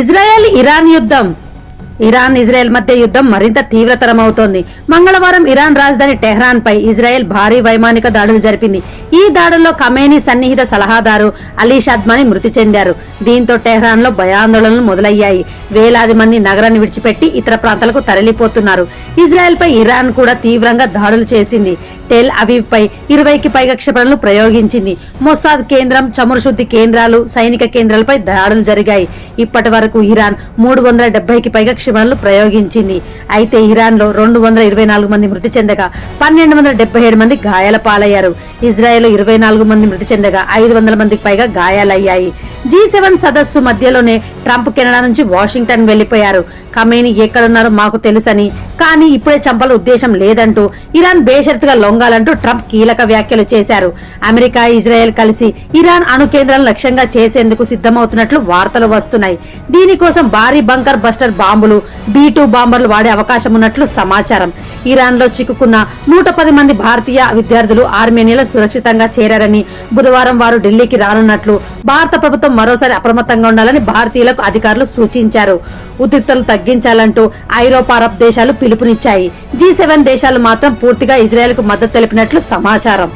Israel Iran యుద్ధం. Iran Israel మధ్య యుద్ధం మరింత తీవ్రతరమవుతోంది. మంగళవారం ఇరాన్ రాజధాని టెహ్రాన్ పై ఇజ్రాయెల్ భారీ వైమానిక దాడులు జరిపింది. ఈ దాడుల్లో కమేనీ సన్నిహిత సలహాదారు అలీ షద్మాని మృతి చెందారు. దీంతో టెహ్రాన్లో భయాందోళనలు మొదలయ్యాయి. వేలాది మంది నగరాన్ని విడిచిపెట్టి ఇతర ప్రాంతాలకు తరలిపోతున్నారు. ఇజ్రాయెల్ పై ఇరాన్ కూడా తీవ్రంగా దాడులు చేసింది. టెల్ అవీవ్ పై ఇరవైకి పైగా క్షిపణులు ప్రయోగించింది. మొసాద్ కేంద్రం చమురు శుద్ధి కేంద్రాలు సైనిక కేంద్రాలపై దాడులు జరిగాయి. ఇప్పటి వరకు ఇరాన్ మూడు వందల డెబ్బైకి పైగా ప్రక్షేపణలు ప్రయోగించింది. అయితే ఇరాన్లో రెండు వందల ఇరవై నాలుగు మంది మృతి చెందగా పన్నెండు వందల డెబ్బై ఏడు మంది గాయాల పాలయ్యారు. ఇజ్రాయెల్ ఇరవై నాలుగు మంది మృతి చెందగా ఐదు వందల మందికి పైగా గాయాలయ్యాయి. జీ సెవెన్ సదస్సు మధ్యలోనే ట్రంప్ కెనడా నుంచి వాషింగ్టన్ వెళ్ళిపోయారు ఖమేని ఎక్కడున్నారో మాకు తెలుసని కానీ ఇప్పుడే చంపాల ఉద్దేశం లేదంటూ ఇరాన్ బేషరతుగా లొంగాలంటూ ట్రంప్ కీలక వ్యాఖ్యలు చేశారు. అమెరికా ఇజ్రాయెల్ కలిసి ఇరాన్ అణు కేంద్రాలను లక్ష్యంగా చేసేందుకు సిద్ధమవుతున్నట్లు వార్తలు వస్తున్నాయి. దీనికోసం భారీ బంకర్ బస్టర్ బాంబులు బీ టూ బాంబర్లు వాడే అవకాశం ఉన్నట్లు సమాచారం. ఇరాన్లో చిక్కుకున్న నూట పది మంది భారతీయ విద్యార్థులు ఆర్మేనియాలో సురక్షితంగా చేరారని బుధవారం వారు ఢిల్లీకి రానున్నట్లు భారత ప్రభుత్వం మరోసారి అప్రమత్తంగా ఉండాలని భారతీయులకు అధికారులు సూచించారు. ఉద్రిక్తలు తగ్గించాలంటూ ఐరోపా అరబ్ దేశాలు పిలుపునిచ్చాయి. జీ సెవెన్ దేశాలు మాత్రం పూర్తిగా ఇజ్రాయెల్కు మద్దతు తెలిపినట్లు సమాచారం.